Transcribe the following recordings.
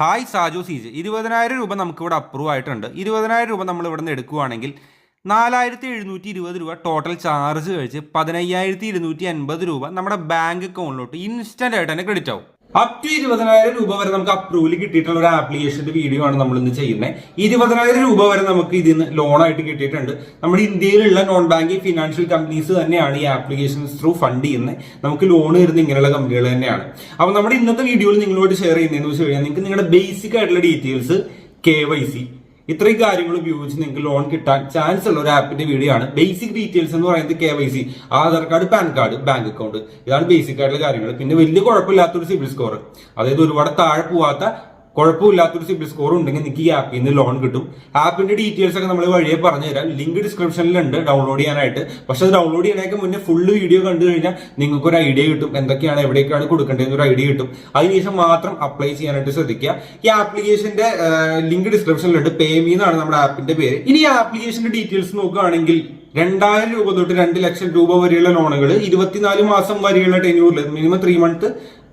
Hi Saju C J ഇരുപതിനായിരം രൂപ നമുക്കിവിടെ അപ്രൂവ് ആയിട്ടുണ്ട്. ഇരുപതിനായിരം രൂപ നമ്മൾ ഇവിടെ നിന്ന് എടുക്കുകയാണെങ്കിൽ നാലായിരത്തി എഴുന്നൂറ്റി ഇരുപത് രൂപ ടോട്ടൽ ചാർജ് കഴിച്ച് പതിനയ്യായിരത്തി ഇരുന്നൂറ്റി അൻപത് രൂപ നമ്മുടെ ബാങ്ക് അക്കൗണ്ടിലോട്ട് ഇൻസ്റ്റന്റ് ആയിട്ട് തന്നെ ക്രെഡിറ്റ് ആവും. അപ് ടു ഇരുപതിനായിരം രൂപ വരെ നമുക്ക് അപ്രൂവൽ കിട്ടിയിട്ടുള്ള ഒരു ആപ്ലിക്കേഷന്റെ വീഡിയോ ആണ് നമ്മൾ ഇന്ന് ചെയ്യുന്നത് ഇരുപതിനായിരം രൂപ വരെ നമുക്ക് ഇതിന് ലോൺ ആയിട്ട് കിട്ടിയിട്ടുണ്ട്. നമ്മുടെ ഇന്ത്യയിലുള്ള നോൺ ബാങ്കിങ് ഫിനാൻഷ്യൽ കമ്പനീസ് തന്നെയാണ് ഈ ആപ്ലിക്കേഷൻ ത്രൂ ഫണ്ട് ചെയ്യുന്നത് നമുക്ക് ലോൺ തരുന്ന ഇങ്ങനെയുള്ള കമ്പനികൾ തന്നെയാണ്. അപ്പോൾ നമ്മുടെ ഇന്നത്തെ വീഡിയോയിൽ നിങ്ങളോട് ഷെയർ ചെയ്യുന്നതെന്ന് വെച്ച് കഴിഞ്ഞാൽ നിങ്ങൾക്ക് നിങ്ങളുടെ ബേസിക് ആയിട്ടുള്ള ഡീറ്റെയിൽസ് കെ വൈ സി ഇത്രയും കാര്യങ്ങൾ ഉപയോഗിച്ച് നിങ്ങൾക്ക് ലോൺ കിട്ടാൻ ചാൻസ് ഉള്ള ഒരു ആപ്പിന്റെ വീഡിയോ ആണ്. ബേസിക് ഡീറ്റെയിൽസ് എന്ന് പറയുന്നത് K Y C Aadhaar card PAN card bank account ഇതാണ് ബേസിക് ആയിട്ടുള്ള കാര്യങ്ങൾ. പിന്നെ വലിയ കുഴപ്പമില്ലാത്തൊരു സിബിൽ സ്കോർ അതായത് ഒരുപാട് താഴെ പോവാത്ത കുഴപ്പമില്ലാത്തൊരു സിബിൽ സ്കോർ ഉണ്ടെങ്കിൽ നിങ്ങൾക്ക് ഈ ആപ്പിൽ നിന്ന് ലോൺ കിട്ടും. ആപ്പിന്റെ ഡീറ്റെയിൽസ് ഒക്കെ നമ്മൾ വഴിയെ പറഞ്ഞു തരാം. ലിങ്ക് ഡിസ്ക്രിപ്ഷനിലുണ്ട് ഡൗൺലോഡ് ചെയ്യാനായിട്ട്. പക്ഷെ അത് ഡൗൺലോഡ് ചെയ്യാനൊക്കെ മുന്നേ ഫുള്ള് വീഡിയോ കണ്ടു കഴിഞ്ഞാൽ നിങ്ങൾക്ക് ഒരു ഐഡിയ കിട്ടും. എന്തൊക്കെയാണ് എവിടേക്കാണ് കൊടുക്കേണ്ടതെന്ന് ഒരു ഐഡിയ കിട്ടും അതിനുശേഷം മാത്രം അപ്ലൈ ചെയ്യാനായിട്ട് ശ്രദ്ധിക്കുക. ഈ ആപ്ലിക്കേഷന്റെ ലിങ്ക് ഡിസ്ക്രിപ്ഷനിലുണ്ട് പേമി എന്നാണ് നമ്മുടെ ആപ്പിന്റെ പേര്. ഇനി ഈ ആപ്ലിക്കേഷന്റെ ഡീറ്റെയിൽസ് നോക്കുകയാണെങ്കിൽ രണ്ടായിരം രൂപ തൊട്ട് രണ്ട് ലക്ഷം രൂപ വരെയുള്ള ലോണുകൾ ഇരുപത്തിനാല് മാസം വരെയുള്ള ടെന്യൂറിൽ മിനിമം ത്രീ മന്ത്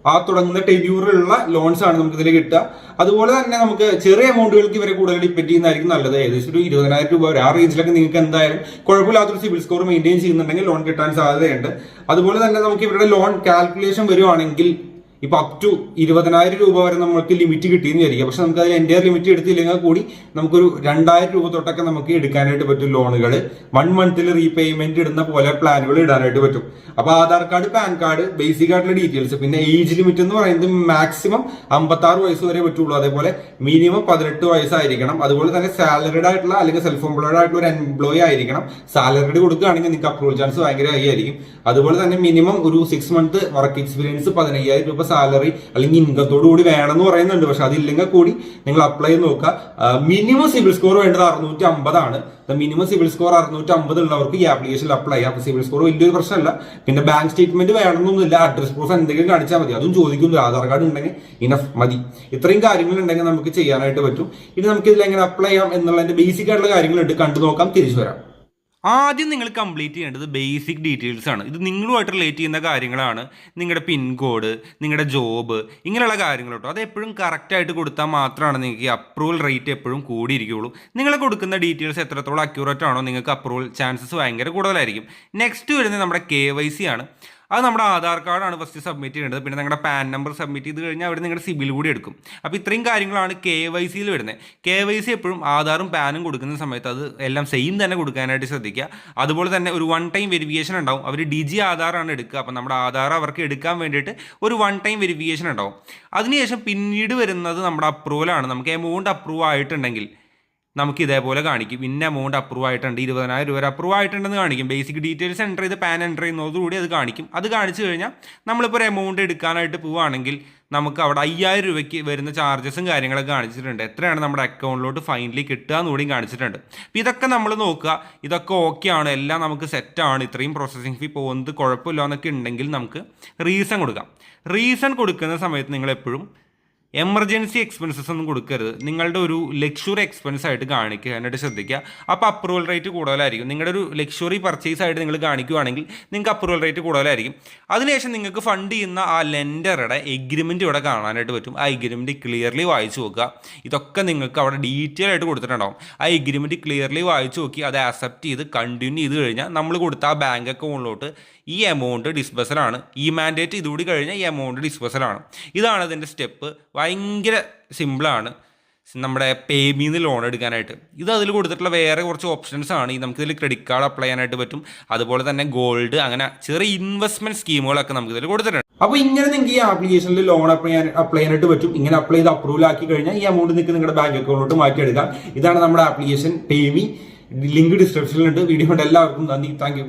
ആ തുടങ്ങുന്ന ടെന്യൂറിലുള്ള ലോൺസ് ആണ് നമുക്ക് ഇതിൽ കിട്ടുക. അതുപോലെ തന്നെ നമുക്ക് ചെറിയ എമൗണ്ടുകൾക്ക് ഇവരെ കൂടുതൽ ഡിപ്പെൻഡ് ചെയ്യുന്നതായിരിക്കും നല്ലത്. ഏകദേശം ഒരു ഇരുപതിനായിരം രൂപ ആ റേഞ്ചിലൊക്കെ നിങ്ങൾക്ക് എന്തായാലും കുഴപ്പമില്ലാത്തൊരു സിബിൽ സ്കോർ മെയിന്റെയിൻ ചെയ്യുന്നുണ്ടെങ്കിൽ ലോൺ കിട്ടാൻ സാധ്യതയുണ്ട്. അതുപോലെ തന്നെ നമുക്ക് ഇവരുടെ ലോൺ കാൽക്കുലേഷൻ വരുവാണെങ്കിൽ ഇപ്പൊ അപ് ടു ഇരുപതിനായിരം രൂപ വരെ നമുക്ക് ലിമിറ്റ് കിട്ടിയെന്ന് വിചാരിക്കുക. പക്ഷെ നമുക്ക് അതിൽ എന്റെ ലിമിറ്റ് എടുത്തില്ലെങ്കിൽ കൂടി നമുക്കൊരു രണ്ടായിരം രൂപ തൊട്ടൊക്കെ നമുക്ക് എടുക്കാനായിട്ട് പറ്റും ലോണുകൾ വൺ മന്തിൽ റീപേയ്മെന്റ് ഇടുന്ന പോലെ പ്ലാനുകൾ ഇടാനായിട്ട് പറ്റും. അപ്പൊ Aadhaar card PAN card basic ആയിട്ടുള്ള ഡീറ്റെയിൽസ് പിന്നെ ഏജ് ലിമിറ്റ് എന്ന് പറയുന്നത് മാക്സിമം അമ്പത്തി ആറ് വയസ്സ് വരെ പറ്റുള്ളൂ. അതേപോലെ മിനിമം പതിനെട്ട് വയസ്സായിരിക്കണം. അതുപോലെ തന്നെ സാലറിഡ് ആയിട്ടുള്ള അല്ലെങ്കിൽ സെൽഫ് എംപ്ലോയിഡ് ആയിട്ടുള്ള ഒരു എംപ്ലോയി ആയിരിക്കണം. സാലറിഡ് കൊടുക്കുകയാണെങ്കിൽ നിങ്ങൾക്ക് അപ്രൂവൽ ചാൻസ് ഭയങ്കര ഹൈ ആയിരിക്കും. അതുപോലെ തന്നെ മിനിമം ഒരു സിക്സ് മന്ത് വർക്ക് എക്സ്പീരിയൻസ് പതിനയ്യായിരം രൂപ സാലറി അല്ലെങ്കിൽ ഇൻകത്തോടു കൂടി എന്ന് പറയുന്നുണ്ട്. പക്ഷെ അതില്ലെങ്കിൽ കൂടി നിങ്ങൾ അപ്ലൈ ചെയ്ത് നോക്കുക. മിനിമം സിവിൽ സ്കോർ വേണ്ടത് അറുന്നൂറ്റി അമ്പതാണ് മിനിമം സിവിൽ സ്കോർ അറുന്നൂറ്റി അമ്പത് ഉള്ളവർക്ക് ഈ ആപ്ലിക്കേഷനിൽ അപ്ലൈ ചെയ്യാം. അപ്പൊ സിവിൽ സ്കോർ വലിയൊരു പ്രശ്നമല്ല. പിന്നെ ബാങ്ക് സ്റ്റേറ്റ്മെന്റ് വേണമെന്നൊന്നുമില്ല അഡ്രസ് പ്രൂഫ് എന്തെങ്കിലും കാണിച്ചാൽ മതി. അതും ചോദിക്കുന്നു. ആധാർ കാർഡ് ഉണ്ടെങ്കിൽ ഇനഫ് മതി. ഇത്രയും കാര്യങ്ങളുണ്ടെങ്കിൽ നമുക്ക് ചെയ്യാനായിട്ട് പറ്റും. ഇനി നമുക്ക് ഇതിൽ എങ്ങനെ അപ്ലൈ ചെയ്യാം എന്നുള്ളതിന്റെ ബേസിക് ആയിട്ടുള്ള കാര്യങ്ങളുണ്ട്. കണ്ടു നോക്കാം. തിരിച്ചു വരാം. ആദ്യം നിങ്ങൾ കംപ്ലീറ്റ് ചെയ്യേണ്ടത് ബേസിക് ഡീറ്റെയിൽസ് ആണ്. ഇത് നിങ്ങളുമായിട്ട് റിലേറ്റ് ചെയ്യുന്ന കാര്യങ്ങളാണ്. നിങ്ങളുടെ പിൻകോഡ് നിങ്ങളുടെ ജോബ് ഇങ്ങനെയുള്ള കാര്യങ്ങൾ കേട്ടോ. അത് എപ്പോഴും കറക്റ്റായിട്ട് കൊടുത്താൽ മാത്രമാണ് നിങ്ങൾക്ക് ഈ അപ്രൂവൽ റേറ്റ് എപ്പോഴും കൂടിയിരിക്കുകയുള്ളൂ. നിങ്ങൾ കൊടുക്കുന്ന ഡീറ്റെയിൽസ് എത്രത്തോളം അക്യൂറേറ്റ് ആണോ നിങ്ങൾക്ക് അപ്രൂവൽ ചാൻസസ് ഭയങ്കര കൂടുതലായിരിക്കും. നെക്സ്റ്റ് വരുന്നത് നമ്മുടെ കെ ആണ്. അത് നമ്മുടെ ആധാർ കാർഡാണ് ഫസ്റ്റ് സബ്മിറ്റ് ചെയ്യേണ്ടത്. പിന്നെ നിങ്ങളുടെ പാൻ നമ്പർ സബ്മിറ്റ് ചെയ്ത് കഴിഞ്ഞാൽ അവിടെ നിങ്ങളുടെ സിബിൽ കൂടി എടുക്കും. അപ്പോൾ ഇത്രയും കാര്യങ്ങളാണ് കെ വൈ സിയിൽ വരുന്നത്. കെ വൈ സി എപ്പോഴും ആധാറും പാനും കൊടുക്കുന്ന സമയത്ത് അത് എല്ലാം സെയിം തന്നെ കൊടുക്കാനായിട്ട് ശ്രദ്ധിക്കുക. അതുപോലെ തന്നെ ഒരു വൺ ടൈം വെരിഫിക്കേഷൻ ഉണ്ടാവും. അവർ ഡി ജി ആധാറാണ് എടുക്കുക. അപ്പോൾ നമ്മുടെ ആധാർ അവർക്ക് എടുക്കാൻ വേണ്ടിയിട്ട് ഒരു വൺ ടൈം വെരിഫിക്കേഷൻ ഉണ്ടാവും. അതിനുശേഷം പിന്നീട് വരുന്നത് നമ്മുടെ അപ്രൂവലാണ് നമുക്ക് എമൗണ്ട് അപ്രൂവ് ആയിട്ടുണ്ടെങ്കിൽ നമുക്ക് ഇതേപോലെ കാണിക്കും. ഇന്ന എമൗണ്ട് അപ്രൂവ് ആയിട്ടുണ്ട്. ഇരുപതിനായിരം രൂപ അപ്രൂവ് ആയിട്ടുണ്ടെന്ന് കാണിക്കും. ബേസിക് ഡീറ്റെയിൽസ് എന്റർ ചെയ്ത് പാൻ എന്റർ ചെയ്യുന്നതോടുകൂടി അത് കാണിക്കും. അത് കാണിച്ചു കഴിഞ്ഞാൽ നമ്മളിപ്പോൾ ഒരു എമൗണ്ട് എടുക്കാനായിട്ട് പോവുകയാണെങ്കിൽ നമുക്ക് അവിടെ അയ്യായിരം രൂപയ്ക്ക് വരുന്ന ചാർജസും കാര്യങ്ങളൊക്കെ കാണിച്ചിട്ടുണ്ട്. എത്രയാണ് നമ്മുടെ അക്കൗണ്ടിലോട്ട് ഫൈനലി കിട്ടുക എന്നുകൂടി കാണിച്ചിട്ടുണ്ട്. അപ്പോൾ ഇതൊക്കെ നമ്മൾ നോക്കുക. ഇതൊക്കെ ഓക്കെ ആണ്. എല്ലാം നമുക്ക് സെറ്റാണ് ഇത്രയും പ്രോസസ്സിംഗ് ഫീ പോകുന്നത് കുഴപ്പമില്ല എന്നൊക്കെ ഉണ്ടെങ്കിൽ നമുക്ക് റീസൺ കൊടുക്കാം. റീസൺ കൊടുക്കുന്ന സമയത്ത് നിങ്ങൾ എപ്പോഴും എമർജൻസി എക്സ്പെൻസസ് ഒന്നും കൊടുക്കരുത്. നിങ്ങളുടെ ഒരു ലക്ഷറി എക്സ്പെൻസ് ആയിട്ട് കാണിക്കുക. എന്നിട്ട് ശ്രദ്ധിക്കുക. അപ്പോൾ അപ്രൂവൽ റേറ്റ് കൂടുതലായിരിക്കും. നിങ്ങളുടെ ഒരു ലക്ഷറി പർച്ചേസ് ആയിട്ട് നിങ്ങൾ കാണിക്കുകയാണെങ്കിൽ നിങ്ങൾക്ക് അപ്രൂവൽ റേറ്റ് കൂടുതലായിരിക്കും. അതിനുശേഷം നിങ്ങൾക്ക് ഫണ്ട് ചെയ്യുന്ന ആ ലെൻഡറുടെ എഗ്രിമെന്റ് ഇവിടെ കാണാനായിട്ട് പറ്റും. ആ എഗ്രിമെന്റ് ക്ലിയർലി വായിച്ചു നോക്കുക. ഇതൊക്കെ നിങ്ങൾക്ക് അവിടെ ഡീറ്റെയിൽ ആയിട്ട് കൊടുത്തിട്ടുണ്ടാവും. ആ എഗ്രിമെന്റ് ക്ലിയർലി വായിച്ചു നോക്കി അത് ആക്സെപ്റ്റ് ചെയ്ത് കണ്ടിന്യൂ ചെയ്ത് കഴിഞ്ഞാൽ നമ്മൾ കൊടുത്ത ആ ബാങ്ക് അക്കൗണ്ടിലോട്ട് ഈ എമൗണ്ട് ഡിസ്ബസലാണ് ഈ മാൻഡേറ്റ് ഇതുകൂടി കഴിഞ്ഞാൽ ഈ എമൗണ്ട് ഡിസ്ബസലാണ് ഇതാണ് അതിന്റെ സ്റ്റെപ്പ് ഭയങ്കര സിമ്പിളാണ്. നമ്മുടെ പേമിന്ന് ലോൺ എടുക്കാനായിട്ട്. ഇത് അതിൽ കൊടുത്തിട്ടുള്ള വേറെ കുറച്ച് ഓപ്ഷൻസ് ആണ്. ഈ നമുക്കിതിൽ ക്രെഡിറ്റ് കാർഡ് അപ്ലൈ ചെയ്യാനായിട്ട് പറ്റും. അതുപോലെ തന്നെ ഗോൾഡ് അങ്ങനെ ചെറിയ ഇൻവെസ്റ്റ്മെന്റ് സ്കീമുകളൊക്കെ നമുക്ക് ഇതിൽ കൊടുത്തിട്ടുണ്ട്. അപ്പോൾ ഇങ്ങനെ നിങ്ങൾക്ക് ഈ ആപ്ലിക്കേഷനിൽ ലോൺ അപ്ലൈ ചെയ്യാൻ അപ്ലൈ ചെയ്യാനായിട്ട് പറ്റും. ഇങ്ങനെ അപ്ലൈ ചെയ്ത് അപ്രൂവൽ ആക്കി കഴിഞ്ഞാൽ ഈ എമൗണ്ട് നിങ്ങൾക്ക് നിങ്ങളുടെ ബാങ്ക് അക്കൗണ്ടിലോട്ട് മാറ്റിയെടുക്കാം. ഇതാണ് നമ്മുടെ ആപ്ലിക്കേഷൻ പേമി ലിങ്ക് ഡിസ്ക്രിപ്ഷനിലുണ്ട് വീഡിയോ കൊണ്ട് എല്ലാവർക്കും നന്ദി. താങ്ക്